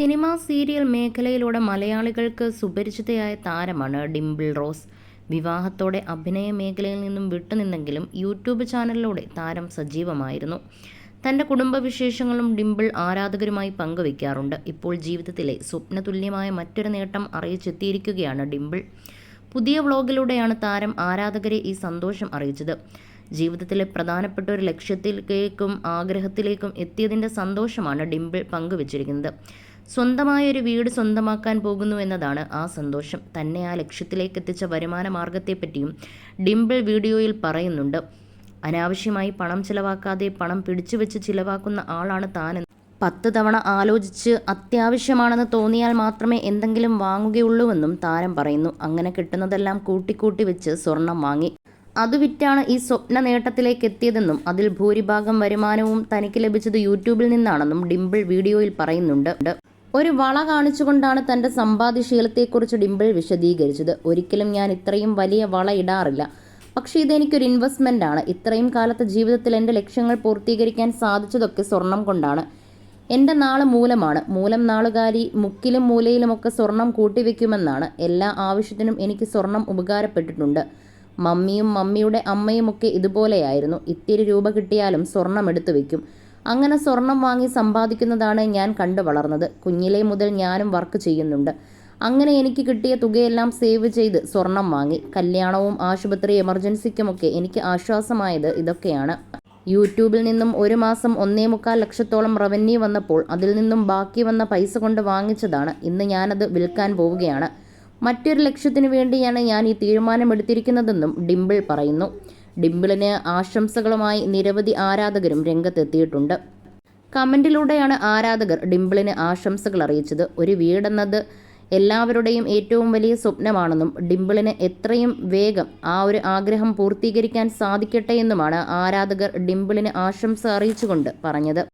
Cinema serial മേഖലയിലൂടെ മലയാളികൾക്ക് സുപരിചിതയായ താരമാണ് ഡിംപിൾ റോസ്. വിവാഹത്തോടെ അഭിനയ മേഖലയിൽ നിന്നും വിട്ടുനിന്നെങ്കിലും യൂട്യൂബ് ചാനലിലൂടെ താരം സജീവമായിരുന്നു. തന്റെ കുടുംബവിശേഷങ്ങളും ഡിംപിൾ ആരാധകരുമായി പങ്കുവയ്ക്കാറുണ്ട്. ഇപ്പോൾ ജീവിതത്തിലെ സ്വപ്നതുല്യമായ മറ്റൊരു നേട്ടം അറിയിച്ചെത്തിയിരിക്കുകയാണ് ഡിംപിൾ. പുതിയ വ്ളോഗിലൂടെയാണ് താരം ആരാധകരെ ഈ സന്തോഷം അറിയിച്ചത്. ജീവിതത്തിലെ പ്രധാനപ്പെട്ട ഒരു ലക്ഷ്യത്തിലേക്കും ആഗ്രഹത്തിലേക്കും എത്തിയതിന്റെ സന്തോഷമാണ് ഡിംപിൾ പങ്കുവച്ചിരിക്കുന്നത്. സ്വന്തമായ ഒരു വീട് സ്വന്തമാക്കാൻ പോകുന്നു എന്നതാണ് ആ സന്തോഷം. തന്നെ ആ ലക്ഷ്യത്തിലേക്ക് എത്തിച്ച വരുമാന മാർഗത്തെപ്പറ്റിയും ഡിംപിൾ വീഡിയോയിൽ പറയുന്നുണ്ട്. അനാവശ്യമായി പണം ചിലവാക്കാതെ പണം പിടിച്ചുവെച്ച് ചിലവാക്കുന്ന ആളാണ് താനെന്ന്. പത്ത് തവണ ആലോചിച്ച് അത്യാവശ്യമാണെന്ന് തോന്നിയാൽ മാത്രമേ എന്തെങ്കിലും വാങ്ങുകയുള്ളൂവെന്നും താരം പറയുന്നു. അങ്ങനെ കിട്ടുന്നതെല്ലാം കൂട്ടിക്കൂട്ടി വെച്ച് സ്വർണം വാങ്ങി. അത് വിറ്റാണ് ഈ സ്വപ്ന നേട്ടത്തിലേക്ക് എത്തിയതെന്നും അതിൽ ഭൂരിഭാഗം വരുമാനവും തനിക്ക് ലഭിച്ചത് യൂട്യൂബിൽ നിന്നാണെന്നും ഡിംപിൾ വീഡിയോയിൽ പറയുന്നുണ്ട്. ഒരു വള കാണിച്ചുകൊണ്ടാണ് തന്റെ സമ്പാദ്യശീലത്തെക്കുറിച്ച് ഡിംപിൾ വിശദീകരിച്ചത്. ഒരിക്കലും ഞാൻ ഇത്രയും വലിയ വള ഇടാറില്ല. പക്ഷേ ഇതെനിക്കൊരു ഇൻവെസ്റ്റ്മെന്റ് ആണ് ഇത്രയും കാലത്തെ ജീവിതത്തിൽ എന്റെ ലക്ഷ്യങ്ങൾ പൂർത്തീകരിക്കാൻ സാധിച്ചതൊക്കെ സ്വർണം കൊണ്ടാണ്. എന്റെ നാൾ മൂലമാണ്. മൂലം നാളുകാരി മുക്കിലും മൂലയിലുമൊക്കെ സ്വർണം കൂട്ടിവെക്കുമെന്നാണ്. എല്ലാ ആവശ്യത്തിനും എനിക്ക് സ്വർണം ഉപകാരപ്പെട്ടിട്ടുണ്ട്. മമ്മിയും മമ്മിയുടെ അമ്മയുമൊക്കെ ഇതുപോലെയായിരുന്നു. ഇത്തിരി രൂപ കിട്ടിയാലും സ്വർണം എടുത്തു വെക്കും അങ്ങനെ സ്വർണം വാങ്ങി സമ്പാദിക്കുന്നതാണ് ഞാൻ കണ്ടു വളർന്നത്. കുഞ്ഞിലേ മുതൽ ഞാനും വർക്ക് ചെയ്യുന്നുണ്ട്. അങ്ങനെ എനിക്ക് കിട്ടിയ തുകയെല്ലാം സേവ് ചെയ്ത് സ്വർണം വാങ്ങി. കല്യാണവും ആശുപത്രി എമർജൻസിക്കുമൊക്കെ എനിക്ക് ആശ്വാസമായത് ഇതൊക്കെയാണ്. യൂട്യൂബിൽ നിന്നും ഒരു മാസം ഒന്നേ മുക്കാൽ ലക്ഷത്തോളം റവന്യൂ വന്നപ്പോൾ അതിൽ നിന്നും ബാക്കി വന്ന പൈസ കൊണ്ട് വാങ്ങിച്ചതാണ്. ഇന്ന് ഞാനത് വിൽക്കാൻ പോവുകയാണ്. മറ്റൊരു ലക്ഷ്യത്തിന് വേണ്ടിയാണ് ഞാൻ ഈ തീരുമാനമെടുത്തിരിക്കുന്നതെന്നും ഡിംപിൾ പറയുന്നു. ഡിംപിളിന് ആശംസകളുമായി നിരവധി ആരാധകരും രംഗത്തെത്തിയിട്ടുണ്ട്. കമന്റിലൂടെയാണ് ആരാധകർ ഡിംപിളിന് ആശംസകൾ അറിയിച്ചത്. ഒരു വീടെന്നത് എല്ലാവരുടെയും ഏറ്റവും വലിയ സ്വപ്നമാണെന്നും ഡിംപിളിന് എത്രയും വേഗം ആ ഒരു ആഗ്രഹം പൂർത്തീകരിക്കാൻ സാധിക്കട്ടെ എന്നുമാണ് ആരാധകർ ഡിംപിളിന് ആശംസ അറിയിച്ചുകൊണ്ട് പറഞ്ഞത്.